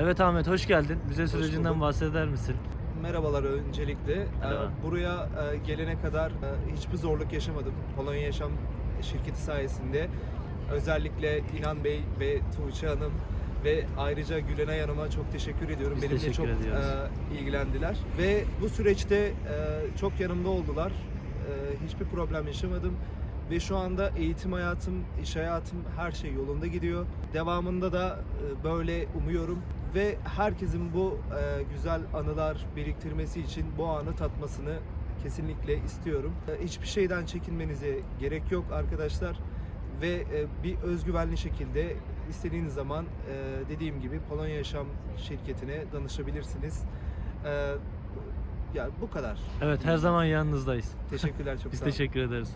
Evet Ahmet hoş geldin. Bize Hoş sürecinden bulduk. bahseder misin? Merhabalar öncelikle. Merhaba. Ee, Buraya e, gelene kadar e, hiçbir zorluk yaşamadım. Polonya Yaşam şirketi sayesinde. Özellikle İnan Bey ve Tuğçe Hanım ve ayrıca Gülenay Hanım'a çok teşekkür ediyorum. Biz Benimle teşekkür çok ediyoruz. e, ilgilendiler. Ve bu süreçte e, çok yanımda oldular. E, Hiçbir problem yaşamadım. Ve şu anda eğitim hayatım, iş hayatım her şey yolunda gidiyor. Devamında da e, böyle umuyorum ve herkesin bu e, güzel anılar biriktirmesi için bu anı tatmasını kesinlikle istiyorum. E, Hiçbir şeyden çekinmenize gerek yok arkadaşlar ve bir özgüvenli şekilde istediğiniz zaman dediğim gibi Polonya Yaşam şirketine danışabilirsiniz. Yani bu kadar. Evet her zaman yanınızdayız. Teşekkürler çok Biz sağ olun. teşekkür ederiz.